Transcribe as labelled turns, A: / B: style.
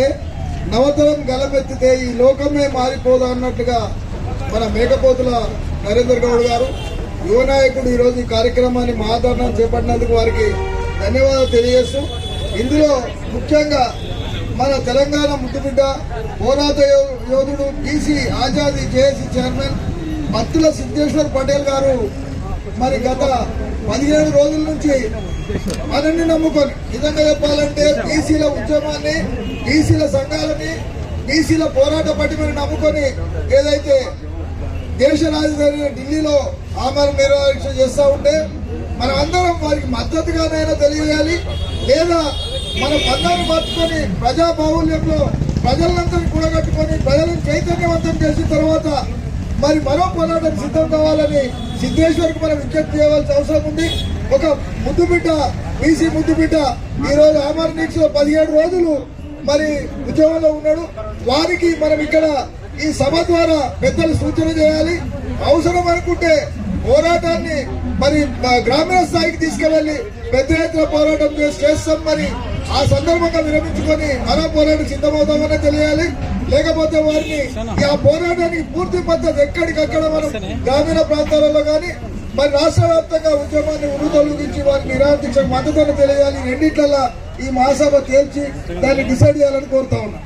A: అంటే నవతరం గలమెత్తితే ఈ లోకమే మారిపోదా అన్నట్టుగా మన మేకపోతుల నరేందర్ గౌడ్ గారు యువ నాయకుడు ఈరోజు ఈ కార్యక్రమాన్ని మహాధరణం చేపట్టినందుకు వారికి ధన్యవాదాలు తెలియజేస్తూ ఇందులో ముఖ్యంగా మన తెలంగాణ ముద్దుబిడ్డ పోరాట యోధుడు బీసీ ఆజాదీ జేఏసీ చైర్మన్ భక్తుల సిద్ధేశ్వర్ పటేల్ గారు మరి గత పదిహేడు రోజుల నుంచి మనల్ని నమ్ముకొని నిజంగా చెప్పాలంటే బీసీల ఉద్యమాన్ని బీసీల సంఘాలని బీసీల పోరాట పటిమని నమ్ముకొని ఏదైతే దేశ రాజధాని ఢిల్లీలో ఆమరణ నిర్వహించ చేస్తూ ఉంటే మనం అందరం వారికి మద్దతుగానైనా తెలియజేయాలి. లేదా మన బంధాన్ని మార్చుకొని ప్రజా బాహుల్యంలో ప్రజలందరినీ కూడగట్టుకొని ప్రజలను చైతన్యవంతం చేసిన తర్వాత మరి మరో పోరాటం సిద్ధం కావాలని సిద్ధేశ్వర్కి మనం విజ్ఞప్తి చేయవలసిన అవసరం ఉంది. ఒక ముద్దు బిడ్డ బీసీ ముద్దు బిడ్డ ఈ రోజు ఆమర్ నీక్స్లో పదిహేడు రోజులు మరి ఉద్యోగంలో ఉన్నాడు. వారికి మనం ఇక్కడ ఈ సభ ద్వారా పెద్దలు సూచన చేయాలి. అవసరం అనుకుంటే పోరాటాన్ని మరి గ్రామీణ స్థాయికి తీసుకెళ్ళి పెద్ద ఎత్తున పోరాటం చేస్తాం మరి. ఆ సందర్భంగా విరమించుకొని మరో పోరాటం సిద్ధమవుతామని తెలియాలి. లేకపోతే వారిని ఆ పోరాటానికి పూర్తి మద్దతు ఎక్కడికక్కడ మనం గ్రామీణ ప్రాంతాలలో కానీ మరి రాష్ట్ర వ్యాప్తంగా ఉద్యమాన్ని ఉరుతొలగించి వారికి మద్దతు మద్దతును తెలియాలి రెండిట్లలో ఈ మహాసభ తేల్చి దాన్ని డిసైడ్ చేయాలని కోరుతా ఉన్నా.